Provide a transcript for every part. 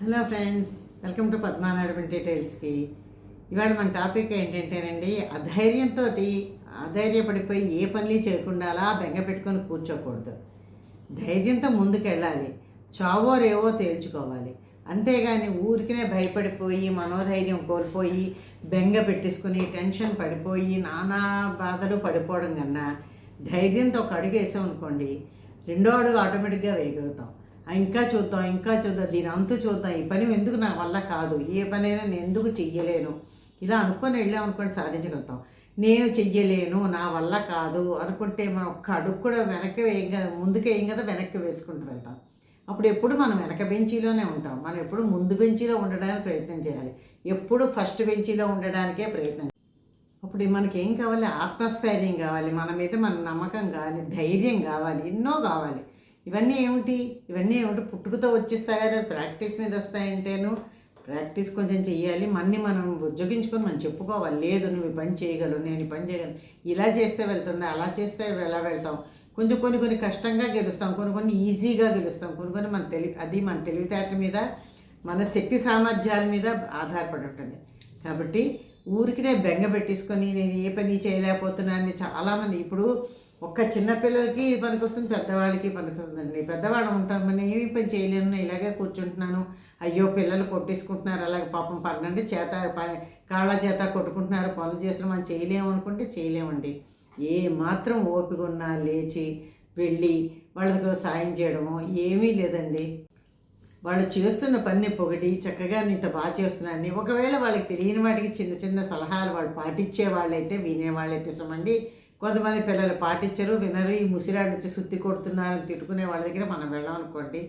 Hello friends welcome to పద్మానాడు డీటెయిల్స్కి ఇవాళ మన టాపిక్ ఏంటంటేనండి అధైర్యంతో అధైర్యపడిపోయి ఏ పనులు చేయకుండా అలా బెంగ పెట్టుకొని కూర్చోకూడదు. ధైర్యంతో ముందుకెళ్ళాలి. చావో రేవో తేల్చుకోవాలి. అంతేగాని ఊరికినే భయపడిపోయి మనోధైర్యం కోల్పోయి బెంగ పెట్టేసుకుని టెన్షన్ పడిపోయి నానా బాధలు పడిపోవడం కన్నా ధైర్యంతో ఒక అడుగు వేసాం అనుకోండి రెండో అడుగు ఆటోమేటిక్గా వేయగలుగుతాం. ఇంకా చూద్దాం ఇంకా చూద్దాం దీని అంతు చూద్దాం. ఈ పని ఎందుకు నా వల్ల కాదు? ఏ పనైనా నేను ఎందుకు చెయ్యలేను? ఇలా అనుకొని వెళ్ళాం అనుకొని సాధించగలుగుతాం. నేను చెయ్యలేను నా వల్ల కాదు అనుకుంటే మనం ఒక్క అడుగు కూడా వెనక్కి వేయం కదా ముందుకు వేయం కదా వెనక్కి వేసుకుంటూ వెళ్తాం. అప్పుడు ఎప్పుడు మనం వెనక బెంచీలోనే ఉంటాం. మనం ఎప్పుడు ముందు బెంచీలో ఉండడానికి ప్రయత్నం చేయాలి. ఎప్పుడు ఫస్ట్ బెంచీలో ఉండడానికే ప్రయత్నం అప్పుడు మనకి ఏం కావాలి? ఆత్మస్థైర్యం కావాలి. మన మీద మన నమ్మకం కావాలి ధైర్యం కావాలి ఎన్నో కావాలి. ఇవన్నీ ఏమిటి? ఇవన్నీ ఏమిటి? పుట్టుకతో వచ్చేస్తాయి కదా ప్రాక్టీస్ మీద వస్తాయంటేను. ప్రాక్టీస్ కొంచెం చేయాలి మన్ని మనం ఉద్యోగించుకొని మనం చెప్పుకోవాలి. లేదు నువ్వు పని చేయగలవు నేను ఈ పని చేయగలను. ఇలా చేస్తే వెళ్తుంది అలా చేస్తే ఎలా వెళ్తాం? కొంచెం కొన్ని కొన్ని కష్టంగా గెలుస్తాం. కొన్ని కొన్ని ఈజీగా గెలుస్తాం. కొన్ని కొన్ని మన తెలివి అది మన తెలివితేటల మీద మన శక్తి సామర్థ్యాల మీద ఆధారపడి ఉంటుంది. కాబట్టి ఊరికినే బెంగ పెట్టేసుకొని నేను ఏ పని చేయలేకపోతున్నాను చాలామంది ఇప్పుడు ఒక్క చిన్న పిల్లలకి ఇది పనికి వస్తుంది పెద్దవాళ్ళకి పనికొస్తుందండి. పెద్దవాళ్ళు ఉంటామని ఏమి పని చేయలేను నేను ఇలాగే కూర్చుంటున్నాను. అయ్యో పిల్లలు కొట్టేసుకుంటున్నారు అలాగే పాపం పన్నెండు చేత ప- కాళ్ళ చేత కొట్టుకుంటున్నారు పనులు చేస్తున్నా మనం చేయలేము అనుకుంటే చేయలేమండి. ఏ మాత్రం ఓపిక ఉన్నా లేచి వెళ్ళి వాళ్ళకు సాయం చేయడము ఏమీ లేదండి. వాళ్ళు చేస్తున్న పని పొగిడి చక్కగా ఇంత బాగా చేస్తున్నాను ఒకవేళ వాళ్ళకి తెలియని వాటికి చిన్న చిన్న సలహాలు వాళ్ళు పాటించే వాళ్ళైతే వినేవాళ్ళైతే సుమండి కొంతమంది పిల్లలు పాటించరు వినరు. ఈ ముసిరాడు వచ్చి సుత్తి కొడుతున్నారని తిట్టుకునే వాళ్ళ దగ్గర మనం వెళ్ళామనుకోండి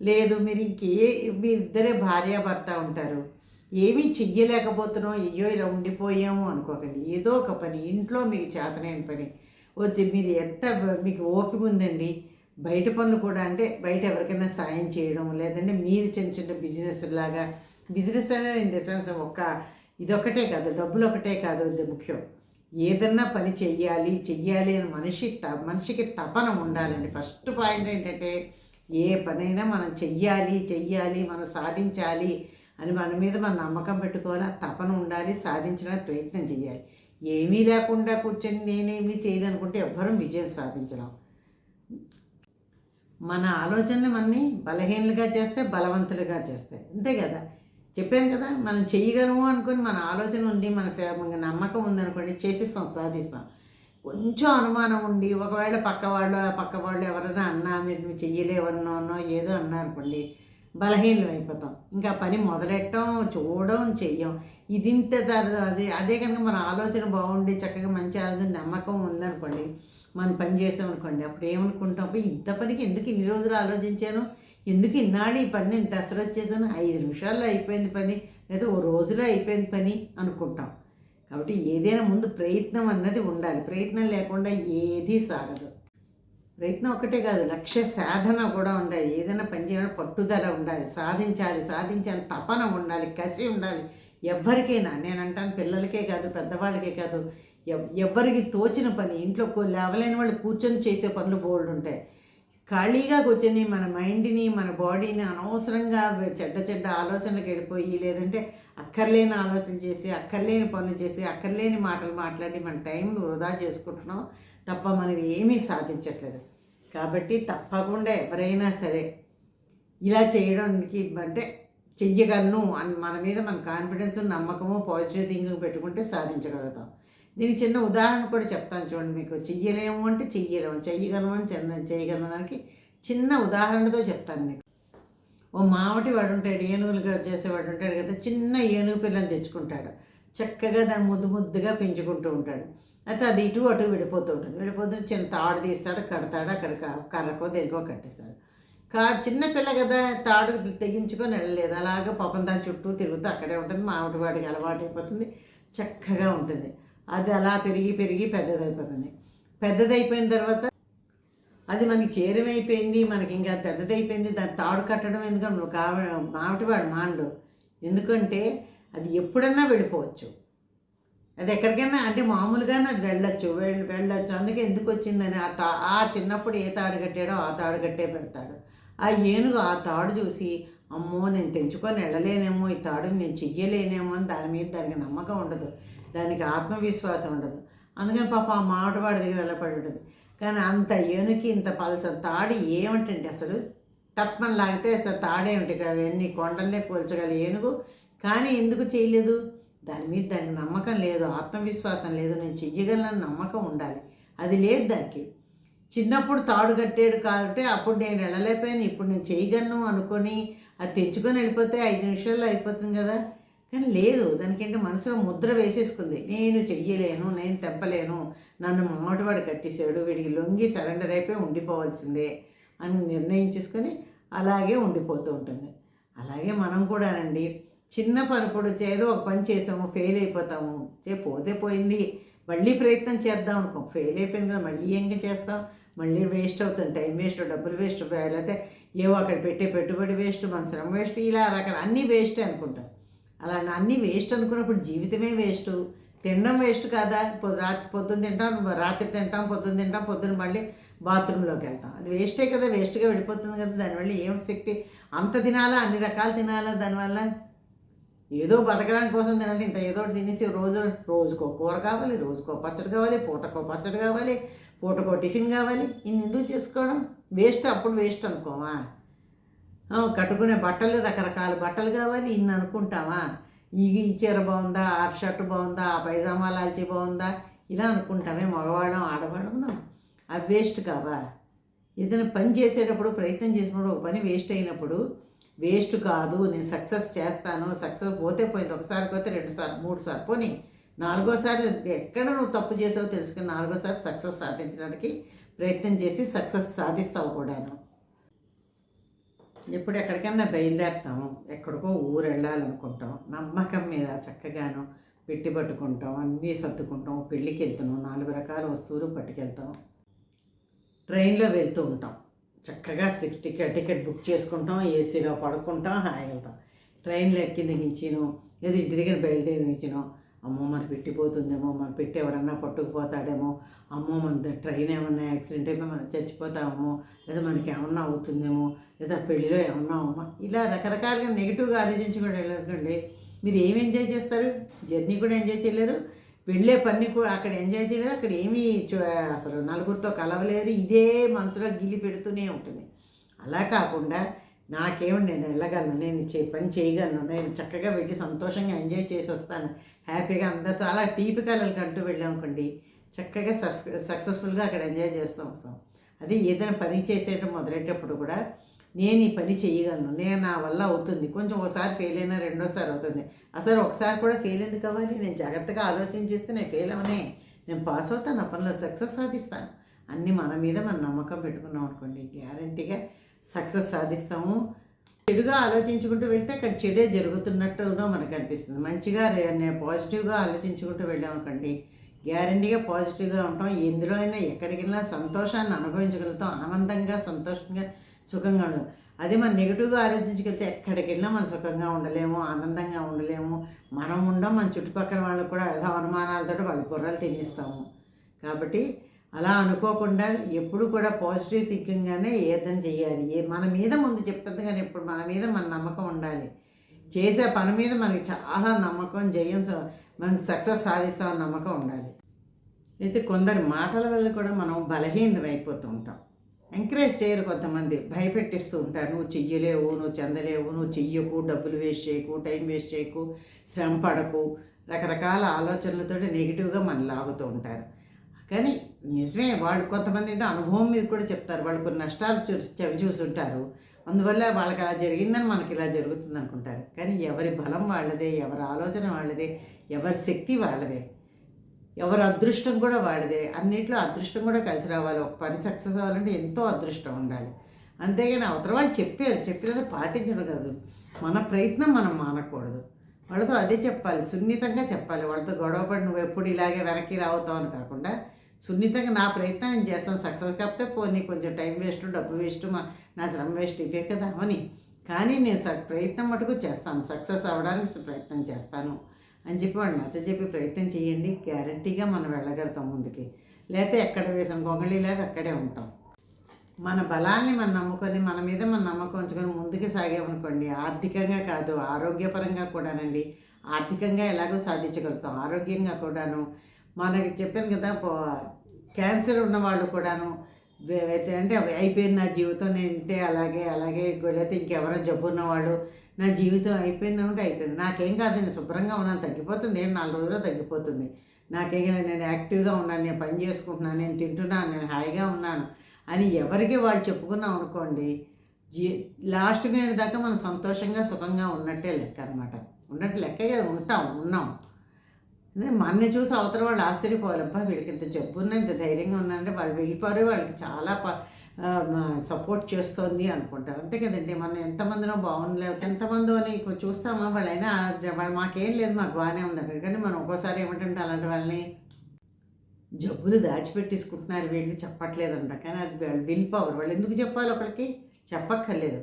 లేదు మీరు ఇంకే మీ ఇద్దరే భార్య భర్త ఉంటారు. ఏమీ చెయ్యలేకపోతున్నాం. అయ్యో ఇలా ఉండిపోయాము అనుకోకండి. ఏదో ఒక పని ఇంట్లో మీకు చేతనైన పని. వద్దు మీరు ఎంత మీకు ఓపిక ఉందండి. బయట పనులు కూడా అంటే బయట ఎవరికైనా సాయం చేయడం లేదంటే మీరు చిన్న చిన్న బిజినెస్ లాగా బిజినెస్ అనేది ఇన్ ద సెన్స్ ఒక్క ఇదొకటే కాదు డబ్బులు ఒకటే కాదు ఇది ముఖ్యం. ఏదన్నా పని చెయ్యాలి చెయ్యాలి అని మనిషి త మనిషికి తపన ఉండాలండి. ఫస్ట్ పాయింట్ ఏంటంటే ఏ పనైనా మనం చెయ్యాలి చెయ్యాలి మనం సాధించాలి అని మన మీద మన నమ్మకం పెట్టుకోవాలి. తపన ఉండాలి సాధించడానికి ప్రయత్నం చేయాలి ఏమీ లేకుండా కూర్చొని నేనేమీ చేయాలనుకుంటే ఎవ్వరూ విజయం సాధించలేం. మన ఆలోచనలు మనని బలహీనలుగా చేస్తే బలవంతులుగా చేస్తాయి. అంతే కదా? చెప్పాను కదా మనం చేయగలము అనుకుని మన ఆలోచన ఉండి మన నమ్మకం ఉందనుకోండి చేసేస్తాం సాధిస్తాం. కొంచెం అనుమానం ఉండి ఒకవేళ పక్క వాళ్ళు పక్క వాళ్ళు ఎవరైనా అన్నా మీరు నువ్వు చెయ్యలేవన్నో ఏదో అన్నారనుకోండి బలహీనం అయిపోతాం. ఇంకా పని మొదలెట్టం చూడడం చెయ్యం. ఇది ఇంత అదే అదే కనుక మన ఆలోచన బాగుండి చక్కగా మంచి ఆలోచన నమ్మకం ఉందనుకోండి మనం పని చేసాం అనుకోండి అప్పుడు ఏమనుకుంటాం? ఇంత పనికి ఎందుకు ఇన్ని రోజులు ఆలోచించాను? ఎందుకు ఇన్నాళ్ళు ఈ పని నేను దసరా చేశాను? ఐదు నిమిషాల్లో అయిపోయింది పని లేదా ఓ రోజులో అయిపోయింది పని అనుకుంటాం. కాబట్టి ఏదైనా ముందు ప్రయత్నం అన్నది ఉండాలి. ప్రయత్నం లేకుండా ఏదీ సాగదు. ప్రయత్నం ఒకటే కాదు లక్ష్య సాధన కూడా ఉండాలి. ఏదైనా పని చేయాలి పట్టుదల ఉండాలి సాధించాలి సాధించాలి తపన ఉండాలి కసి ఉండాలి. ఎవ్వరికైనా నేను అంటాను పిల్లలకే కాదు పెద్దవాళ్ళకే కాదు ఎవ్వరికి తోచిన పని. ఇంట్లో లేవలేని వాళ్ళు కూర్చొని చేసే పనులు బోల్డ్ ఉంటాయి. ఖాళీగా కూర్చొని మన మైండ్ని మన బాడీని అనవసరంగా చెడ్డ చెడ్డ ఆలోచనలకు వెళ్ళిపోయి లేదంటే అక్కర్లేని ఆలోచన చేసి అక్కర్లేని పనులు చేసి అక్కర్లేని మాటలు మాట్లాడి మన టైంను వృధా చేసుకుంటున్నాం తప్ప మనం ఏమీ సాధించట్లేదు. కాబట్టి తప్పకుండా ఎవరైనా సరే ఇలా చేయడానికి అంటే చెయ్యగలను అని మన మీద మన కాన్ఫిడెన్స్ నమ్మకము పాజిటివ్ థింకింగ్ పెట్టుకుంటే సాధించగలుగుతాం. దీనికి చిన్న ఉదాహరణ కూడా చెప్తాను చూడండి మీకు. చెయ్యలేము అంటే చెయ్యలేము. చెయ్యగలము అని చిన్న చేయగలను దానికి చిన్న ఉదాహరణతో చెప్తాను మీకు. ఓ మావటి వాడు ఉంటాడు ఏనుగులుగా చేసేవాడు ఉంటాడు కదా చిన్న ఏనుగు పిల్లని తెచ్చుకుంటాడు. చక్కగా దాన్ని ముద్దు ముద్దుగా పెంచుకుంటూ ఉంటాడు. అయితే అది ఇటు అటు విడిపోతూ ఉంటుంది. విడిపోతుంటే చిన్న తాడు తీస్తాడు కడతాడు అక్కడ కర్రకో దేనికో కట్టేస్తాడు. కా చిన్న పిల్ల కదా తాడు తెగించుకొని వెళ్ళలేదు. అలాగ పాపం దాని చుట్టూ తిరుగుతూ అక్కడే ఉంటుంది. మామిడి వాడికి అలవాటు అయిపోతుంది చక్కగా ఉంటుంది. అది అలా పెరిగి పెరిగి పెద్దదైపోతుంది. పెద్దదైపోయిన తర్వాత అది మనకి చేరమైపోయింది మనకి ఇంకా పెద్దదైపోయింది దాన్ని తాడు కట్టడం ఎందుకంటే కావ మామిటివాడు మాండు. ఎందుకంటే అది ఎప్పుడన్నా వెళ్ళిపోవచ్చు. అది ఎక్కడికైనా అంటే మామూలుగానే అది వెళ్ళచ్చు వెళ్ళ అందుకే ఎందుకు వచ్చిందని ఆ తా ఆ చిన్నప్పుడు ఏ తాడు కట్టాడో ఆ తాడు కట్టే పెడతాడు. ఆ ఏనుగు ఆ తాడు చూసి అమ్మో నేను తెంచుకొని వెళ్ళలేనేమో ఈ తాడు నేను చెయ్యలేనేమో అని దాని మీద దానికి నమ్మకం ఉండదు. దానికి ఆత్మవిశ్వాసం ఉండదు. అందుకని పాప ఆ మాటవాడి దగ్గర వెళ్ళబడి ఉంటుంది. కానీ అంత ఏనుకి ఇంత పలచం తాడు ఏమిటండి అసలు? టప్మని లాగితే అసలు తాడేమిటి కదా ఎన్ని కొండలనే పోల్చగల ఏనుగు. కానీ ఎందుకు చేయలేదు? దాని మీద దానికి నమ్మకం లేదు ఆత్మవిశ్వాసం లేదు నేను చెయ్యగలను నమ్మకం ఉండాలి. అది లేదు దానికి. చిన్నప్పుడు తాడు కట్టాడు కాబట్టి అప్పుడు నేను వెళ్ళలేకపోయాను ఇప్పుడు నేను చేయగలను అనుకొని అది తెచ్చుకొని వెళ్ళిపోతే ఐదు నిమిషాల్లో అయిపోతుంది కదా. కానీ లేదు దానికంటే మనసులో ముద్ర వేసేసుకుంది. నేను చెయ్యలేను నేను తెంపలేను నన్ను మామటివాడు కట్టేశాడు వీడికి లొంగి సరెండర్ అయిపోయి ఉండిపోవాల్సిందే అని నిర్ణయించేసుకొని అలాగే ఉండిపోతూ ఉంటుంది. అలాగే మనం కూడానండి చిన్న పని కూడా ఏదో ఒక పని చేసాము ఫెయిల్ అయిపోతాము. చే పోతే పోయింది మళ్ళీ ప్రయత్నం చేద్దాం అనుకో. ఫెయిల్ అయిపోయింది కదా మళ్ళీ ఏం చేస్తాం? మళ్ళీ వేస్ట్ అవుతుంది టైం వేస్ట్ డబ్బులు వేస్ట్ లేకపోతే ఏవో అక్కడ పెట్టే పెట్టుబడి వేస్ట్ మన శ్రమ వేస్ట్ ఇలా రకాల అన్నీ వేస్ట్ అనుకుంటాం. అలా అన్నీ వేస్ట్ అనుకున్నప్పుడు జీవితమే వేస్ట్. తినడం వేస్ట్ కాదా? రాత్రి పొద్దున్న తింటాం రాత్రి తింటాం పొద్దున్న తింటాం పొద్దున్న మళ్ళీ బాత్రూంలోకి వెళ్తాం. అది వేస్టే కదా వేస్ట్గా వెళ్ళిపోతుంది కదా దానివల్ల ఏం శక్తి? అంత తినాలా? అన్ని రకాలు తినాలా? దానివల్ల ఏదో బతకడానికి కోసం తినాలి. ఇంత ఏదో ఒకటి తినేసి రోజు రోజుకో కూర కావాలి రోజుకో పచ్చడి కావాలి పూటకో పచ్చడి కావాలి పూటకో టిఫిన్ కావాలి. ఇన్ని ఎందుకు చేసుకోవడం? వేస్ట్ అప్పుడు వేస్ట్ అనుకోమా కట్టుకునే బట్టలు రకరకాల బట్టలు కావాలి ఇన్ని అనుకుంటామా ఈ చీర బాగుందా ఆ షర్ట్ బాగుందా ఆ పైజామా లాల్చి బాగుందా? ఇలా అనుకుంటామే మగవాళ్ళం ఆడవాళ్ళం అవి వేస్ట్ కావా? ఏదైనా పని చేసేటప్పుడు ప్రయత్నం చేసినప్పుడు ఒక పని వేస్ట్ అయినప్పుడు వేస్ట్ కాదు నేను సక్సెస్ చేస్తాను సక్సెస్ పోతే పోయింది ఒకసారి పోతే రెండు సార్లు మూడు సార్లు పోనీ నాలుగోసారి ఎక్కడ నువ్వు తప్పు చేసావో తెలుసుకుని నాలుగోసారి సక్సెస్ సాధించడానికి ప్రయత్నం చేసి సక్సెస్ సాధిస్తావు కూడాను. ఎప్పుడు ఎక్కడికైనా బయలుదేరుతాము. ఎక్కడికో ఊరు వెళ్ళాలనుకుంటాం నమ్మకం మీద చక్కగాను పెట్టి పట్టుకుంటాం. అన్నీ సర్దుకుంటాం. పెళ్ళికి వెళ్తున్నాం. నాలుగు రకాల వస్తువులు పట్టుకెళ్తాం. ట్రైన్లో వెళ్తూ ఉంటాం. చక్కగా సిక్స్ టికెట్ టికెట్ బుక్ చేసుకుంటాం. ఏసీలో పడుకుంటాం. హాయి వెళ్తాం. ట్రైన్లో ఎక్కి దిగించిను ఏదో ఇంటి దగ్గర బయలుదేరి అమ్మో మన పెట్టిపోతుందేమో మన పెట్టి ఎవడన్నా పట్టుకుపోతాడేమో. అమ్మో మన ట్రైన్ ఏమన్నా యాక్సిడెంట్ అయిపోయి మనం చచ్చిపోతామో లేదా మనకి ఏమన్నా అవుతుందేమో లేదా పెళ్ళిలో ఏమన్నా అమ్మా ఇలా రకరకాలుగా నెగిటివ్గా ఆలోచించుకోండి వెళ్ళకండి. మీరు ఏమి ఎంజాయ్ చేస్తారు? జర్నీ కూడా ఎంజాయ్ చేయలేరు. వెళ్ళే పని కూడా అక్కడ ఎంజాయ్ చేయలేరు. అక్కడ ఏమీ చూ- అసలు నలుగురితో కలవలేరు. ఇదే మనసులో గిల్లి పెడుతూనే ఉంటుంది. అలా కాకుండా నాకేమి నేను వెళ్ళగలను నేను చే పని చేయగలను నేను చక్కగా వెళ్ళి సంతోషంగా ఎంజాయ్ చేసి వస్తాను. హ్యాపీగా అందరితో అలా టీపీ కళలకు అంటూ వెళ్ళామనుకోండి చక్కగా సక్స్ సక్సెస్ఫుల్గా అక్కడ ఎంజాయ్ చేస్తూ వస్తాం. అది ఏదైనా పని చేసేటప్పుడు మొదలెట్టేటప్పుడు కూడా నేను ఈ పని చేయగలను నేను నా వల్ల అవుతుంది కొంచెం ఒకసారి ఫెయిల్ అయినా రెండోసారి అవుతుంది. అసలు ఒకసారి కూడా ఫెయిల్ ఎందుకు అవ్వాలి? నేను జాగ్రత్తగా ఆలోచన చేస్తే నేను ఫెయిల్ అవనే. నేను పాస్ అవుతాను నా పనిలో సక్సెస్ సాధిస్తాను. అన్నీ మన మీద మన నమ్మకం పెట్టుకున్నాం అనుకోండి గ్యారంటీగా సక్సెస్ సాధిస్తాము. చెడుగా ఆలోచించుకుంటూ వెళ్తే అక్కడ చెడే జరుగుతున్నట్టుగా మనకు అనిపిస్తుంది. మంచిగా రే- పాజిటివ్గా ఆలోచించుకుంటూ వెళ్ళామనుకోండి గ్యారంటీగా పాజిటివ్గా ఉంటాం. ఎందులో అయినా ఎక్కడికి వెళ్ళినా సంతోషాన్ని అనుభవించగలుగుతాం. ఆనందంగా సంతోషంగా సుఖంగా ఉండదు అదే మనం నెగిటివ్గా ఆలోచించగలిగితే ఎక్కడికి వెళ్ళినా మనం సుఖంగా ఉండలేము ఆనందంగా ఉండలేము. మనం ఉండం మన చుట్టుపక్కల వాళ్ళకు కూడా ఏదో అనుమానాలతో వాళ్ళ కుర్రలు తినేస్తాము. కాబట్టి అలా అనుకోకుండా ఎప్పుడు కూడా పాజిటివ్ థింకింగ్గానే ఏదైనా చేయాలి. ఏ మన మీద ముందు చెప్తుంది కానీ ఇప్పుడు మన మీద మన నమ్మకం ఉండాలి. చేసే పని మీద మనకి చాలా నమ్మకం జయం స- మనకి సక్సెస్ సాధిస్తామని నమ్మకం ఉండాలి. అయితే కొందరి మాటల వల్ల కూడా మనం బలహీనం అయిపోతూ ఉంటాం ఎంకరేజ్ చేయరు కొంతమంది. భయపెట్టిస్తూ ఉంటారు. నువ్వు చెయ్యలేవు నువ్వు చెందలేవు నువ్వు చెయ్యకు డబ్బులు వేస్ట్ చేయకు టైం వేస్ట్ చేయకు శ్రమ పడకు. రకరకాల ఆలోచనలతో నెగిటివ్గా మనం లాగుతూ ఉంటారు. కానీ నిజమే వాళ్ళు కొంతమంది అంటే అనుభవం మీద కూడా చెప్తారు. వాళ్ళు కొన్ని నష్టాలు చూ చవి చూసుంటారు. అందువల్ల వాళ్ళకి అలా జరిగిందని మనకి ఇలా జరుగుతుంది అనుకుంటారు. కానీ ఎవరి బలం వాళ్ళదే ఎవరి ఆలోచన వాళ్ళదే ఎవరి శక్తి వాళ్ళదే ఎవరి అదృష్టం కూడా వాళ్ళదే. అన్నిట్లో అదృష్టం కూడా కలిసి రావాలి. ఒక పని సక్సెస్ అవ్వాలంటే ఎంతో అదృష్టం ఉండాలి. అంతేగాని అవతల వాళ్ళు చెప్పారు. చెప్పినది పాటించడం కాదు. మన ప్రయత్నం మనం మానకూడదు. వాళ్ళతో అదే చెప్పాలి. సున్నితంగా చెప్పాలి. వాళ్ళతో గొడవపడి నువ్వు ఎప్పుడు ఇలాగే వెనక్కి రావుతావు అని కాకుండా సున్నితంగా నా ప్రయత్నం నేను చేస్తాను. సక్సెస్ కాకపోతే పోనీ కొంచెం టైం వేస్ట్ డబ్బు వేస్ట్ మా నా శ్రమ వేస్ట్ ఇవే కదా అని. కానీ నేను స- ప్రయత్నం మటుకు చేస్తాను. సక్సెస్ అవ్వడానికి ప్రయత్నం చేస్తాను అని చెప్పి వాడు నచ్చజెప్పి ప్రయత్నం చేయండి. గ్యారంటీగా మనం వెళ్ళగలుగుతాం ముందుకి. లేకపోతే ఎక్కడ వేసాం? గొంగళిలాగా అక్కడే ఉంటాం. మన బలాన్ని మనం నమ్ముకొని మన మీద మన నమ్మకం ఉంచుకొని ముందుకు సాగామనుకోండి ఆర్థికంగా కాదు ఆరోగ్యపరంగా కూడానండి ఆర్థికంగా ఎలాగో సాధించగలుగుతాం. ఆరోగ్యంగా కూడాను మనకి చెప్పాను కదా పో- క్యాన్సర్ ఉన్న వాళ్ళు కూడాను అయితే అంటే అయిపోయింది నా జీవితం నేను ఇంతే అలాగే అలాగే లేకపోతే ఇంకెవరో జబ్బు ఉన్నవాళ్ళు నా జీవితం అయిపోయింది అంటే అయిపోయింది. నాకేం కాదు నేను శుభ్రంగా ఉన్నాను తగ్గిపోతుంది నేను నాలుగు రోజుల్లో తగ్గిపోతుంది. నాకేం నేను యాక్టివ్గా ఉన్నాను నేను పని చేసుకుంటున్నాను నేను తింటున్నాను నేను హాయిగా ఉన్నాను అని ఎవరికి వాళ్ళు చెప్పుకున్నాం అనుకోండి జీ లాస్ట్ నేను దాకా మనం సంతోషంగా సుఖంగా ఉన్నట్టే లెక్క అనమాట ఉన్నట్టు లెక్క కదా ఉంటాం ఉన్నాం. అంటే మనని చూసి అవతల వాళ్ళు ఆశ్చర్యపోవాలి. అబ్బా వీళ్ళకి ఇంత జబ్బున్న ఇంత ధైర్యంగా ఉన్నారంటే వాళ్ళు వెళ్ళిపోరు. వాళ్ళకి చాలా సపోర్ట్ చేస్తోంది అనుకుంటారు. అంతే కదండి. మనం ఎంతమందినో బాగుండలేదు ఎంతమందో అని చూస్తామా? వాళ్ళైనా వాళ్ళు మాకేం లేదు. మాకు బాగానే ఉందంటారు కానీ మనం ఒక్కోసారి ఏమంటుంటే అలాంటి వాళ్ళని జబ్బులు దాచిపెట్టేసుకుంటున్నారు. వీళ్ళు చెప్పట్లేదంట. కానీ అది వాళ్ళు విల్ పవర్ వాళ్ళు ఎందుకు చెప్పాలి ఒకరికి చెప్పక్కర్లేదు.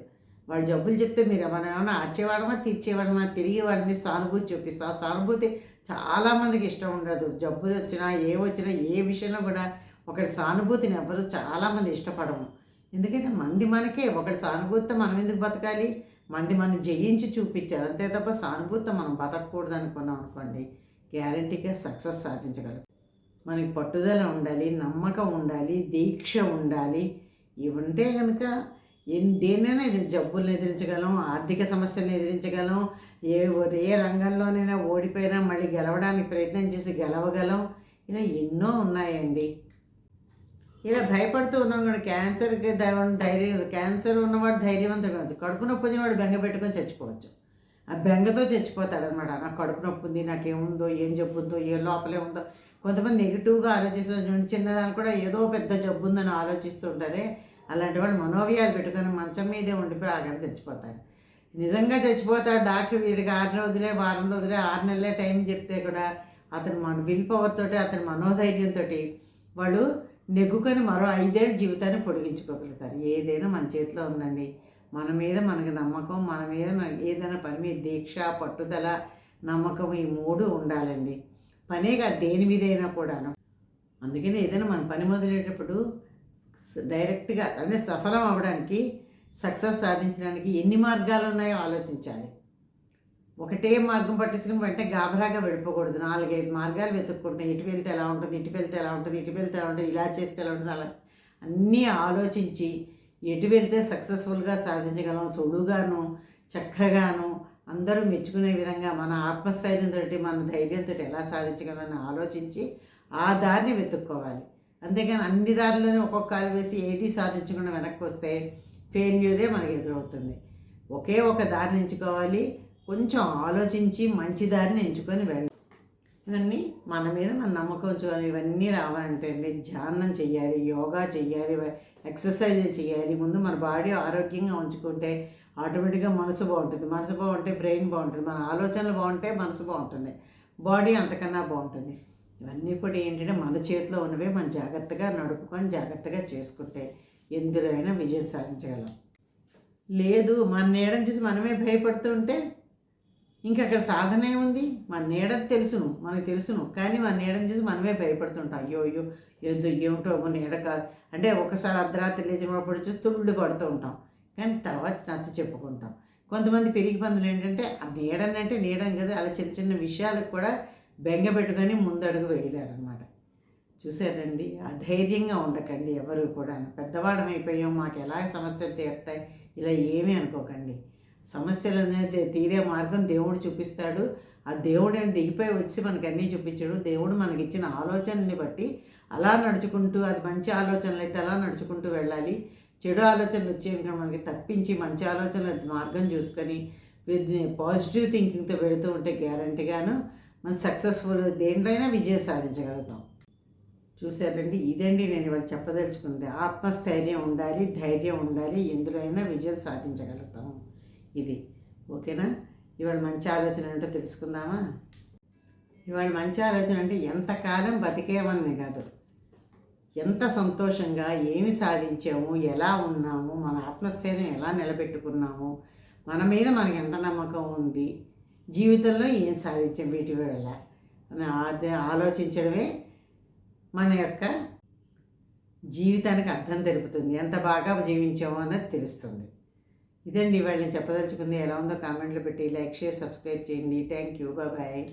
వాళ్ళు జబ్బులు చెప్తే మీరు మనం ఏమైనా ఆర్చేవాడమా తీర్చేవాడమా తిరిగి వాడిని సానుభూతి చూపిస్తా. సానుభూతి చాలామందికి ఇష్టం ఉండదు. జబ్బులు వచ్చినా ఏ వచ్చినా ఏ విషయంలో కూడా ఒకరి సానుభూతిని ఎవరు చాలామంది ఇష్టపడము. ఎందుకంటే మంది మనకే ఒకటి సానుభూతితో మనం ఎందుకు బతకాలి? మంది మనం జయించి చూపించారు. అంతే తప్ప సానుభూతితో మనం బతకూడదు అనుకున్నాం అనుకోండి గ్యారంటీగా సక్సెస్ సాధించగలం మనకి పట్టుదల ఉండాలి నమ్మకం ఉండాలి దీక్ష ఉండాలి. ఇవి ఉంటే కనుక ఎన్ దేన్నైనా జబ్బులను ఎదిరించగలం ఆర్థిక సమస్యలను ఎదిరించగలం ఏ ఏ రంగంలోనైనా ఓడిపోయినా మళ్ళీ గెలవడానికి ప్రయత్నం చేసి గెలవగలం. ఇలా ఎన్నో ఉన్నాయండి. ఇలా భయపడుతూ ఉన్నాం కూడా క్యాన్సర్కి ధైర్యం ధైర్యం క్యాన్సర్ ఉన్నవాడు ధైర్యవంతుడు కావచ్చు. కడుపు నొప్పి వచ్చిన వాడు బెంగ పెట్టుకొని చచ్చిపోవచ్చు. ఆ బెంగతో చచ్చిపోతాడు అనమాట నాకు కడుపు నొప్పి ఉంది నాకేముందో ఏం జబ్బుందో ఏ లోపలే ఉందో. కొంతమంది నెగిటివ్గా ఆలోచిస్తారు చూడండి చిన్నదాన్ని కూడా ఏదో పెద్ద జబ్బు ఉందని ఆలోచిస్తుంటారే. అలాంటి వాళ్ళు మనోవ్యాధి పెట్టుకొని మంచం మీదే ఉండిపోయి ఆగడ చచ్చిపోతారు నిజంగా చచ్చిపోతాడు డాక్టర్. వీడికి ఆరు రోజులే వారం రోజులే ఆరు నెలలే టైం చెప్తే కూడా అతను మన విల్ పవర్తో అతని మనోధైర్యంతో వాళ్ళు నెగ్గుకొని మరో ఐదేళ్ళ జీవితాన్ని పొడిగించుకోగలుగుతారు. ఏదైనా మన చేతిలో ఉందండి. మన మీద మనకి నమ్మకం మన మీద ఏదైనా పని మీద దీక్ష పట్టుదల నమ్మకం ఈ మూడు ఉండాలండి. పనే కాదు దేని మీదైనా కూడాను. అందుకని ఏదైనా మన పని మొదలేటప్పుడు డైరెక్ట్గా అంటే సఫలం అవ్వడానికి సక్సెస్ సాధించడానికి ఎన్ని మార్గాలు ఉన్నాయో ఆలోచించాలి. ఒకటే మార్గం పట్టించుకుని వెంటనే గాబరాగా వెళ్ళిపోకూడదు. నాలుగైదు మార్గాలు వెతుక్కుంటాం ఇటు వెళ్తే ఎలా ఉంటుంది ఇటు వెళ్తే ఎలా ఉంటుంది ఇటు వెళ్తే ఎలా ఉంటుంది ఇలా చేస్తే ఎలా ఉంటుంది అలా అన్నీ ఆలోచించి ఎటు వెళ్తే సక్సెస్ఫుల్గా సాధించగలం సులువుగాను చక్కగాను అందరూ మెచ్చుకునే విధంగా మన ఆత్మస్థైర్యంతో మన ధైర్యంతో ఎలా సాధించగలని ఆలోచించి ఆ దారిని వెతుక్కోవాలి. అంతేకాని అన్ని దారిలోనే ఒక్కొక్క కాలు వేసి ఏది సాధించకుండా వెనక్కి వస్తే ఫెయిల్యూరే మనకు ఎదురవుతుంది. ఒకే ఒక దారిని ఎంచుకోవాలి. కొంచెం ఆలోచించి మంచి దారిని ఎంచుకొని వెళ్ళాలి ఇవన్నీ మన మీద మన నమ్మకం ఉంచుకొని ఇవన్నీ రావాలంటే అండి. ధ్యానం చేయాలి యోగా చేయాలి ఎక్సర్సైజ్ చేయాలి ముందు మన బాడీ ఆరోగ్యంగా ఉంచుకుంటే ఆటోమేటిక్గా మనసు బాగుంటుంది. మనసు బాగుంటే బ్రెయిన్ బాగుంటుంది. మన ఆలోచనలు బాగుంటే మనసు బాగుంటుంది. బాడీ అంతకన్నా బాగుంటుంది. ఇవన్నీ కూడా ఏంటంటే మన చేతిలో ఉన్నవే మనం జాగ్రత్తగా నడుపుకొని జాగ్రత్తగా చేసుకుంటే ఎందులో అయినా విజయం సాధించగలం. లేదు మన నీడని చూసి మనమే భయపడుతుంటే ఇంకా అక్కడ సాధన ఏముంది మన నీడ తెలుసును మనకు తెలుసును. కానీ మన నీడని చూసి మనమే భయపడుతుంటాం. అయ్యో అయ్యో ఏదో ఏమిటో మన నీడ కాదు. అంటే ఒకసారి అర్ధరాత్రి లేచినప్పుడు చూసి తుళ్ళు పడుతూ ఉంటాం. కానీ తర్వాత నచ్చ చెప్పుకుంటాం. కొంతమంది పెరిగి పందులు ఏంటంటే ఆ నీడనంటే నీడని కదా అలా చిన్న చిన్న విషయాలకు కూడా బెంగ పెట్టుకొని ముందడుగు వేయలేరనమాట చూసారండి అధైర్యంగా ఉండకండి ఎవరు కూడా పెద్దవాళ్ళం అయిపోయాం మాకు ఎలా సమస్యలు తీరుతాయి ఇలా ఏమీ అనుకోకండి. సమస్యలు అనేది తీరే మార్గం దేవుడు చూపిస్తాడు. ఆ దేవుడు అని దిగిపోయి వచ్చి మనకి అన్నీ చూపించాడు. దేవుడు మనకి ఇచ్చిన ఆలోచనని బట్టి అలా నడుచుకుంటూ అది మంచి ఆలోచనలు అయితే అలా నడుచుకుంటూ వెళ్ళాలి. చెడు ఆలోచనలు వచ్చేవి మనకి తప్పించి మంచి ఆలోచనల మార్గం చూసుకొని పాజిటివ్ థింకింగ్తో వెళుతూ ఉంటే గ్యారంటీగాను మనం సక్సెస్ఫుల్ దేంట్లోనైనా విజయం సాధించగలుగుతాం. చూసారండి. ఇదండి నేను ఇవాళ చెప్పదలుచుకుంది ఆత్మస్థైర్యం ఉండాలి ధైర్యం ఉండాలి ఎందులో అయినా విజయం సాధించగలుగుతాము ఇది. ఓకేనా? ఇవాళ మంచి ఆలోచన ఏంటో తెలుసుకుందామా? ఇవాళ మంచి ఆలోచన అంటే ఎంతకాలం బతికేమని కాదు. ఎంత సంతోషంగా ఏమి సాధించాము ఎలా ఉన్నాము మన ఆత్మస్థైర్యం ఎలా నిలబెట్టుకున్నాము మన మీద మనకి ఎంత నమ్మకం ఉంది జీవితంలో ఏం సాధించాం వీటి వేళ ఆలోచించడమే మన యొక్క జీవితానికి అర్థం తెలుపుతుంది. ఎంత బాగా జీవించామో అన్నది తెలుస్తుంది. ఇదండి ఇవాళ నేను చెప్పదలుచుకుంది. ఎలా ఉందో కామెంట్లు పెట్టి లైక్ షేర్ సబ్స్క్రైబ్ చేయండి. Thank you. బాయ్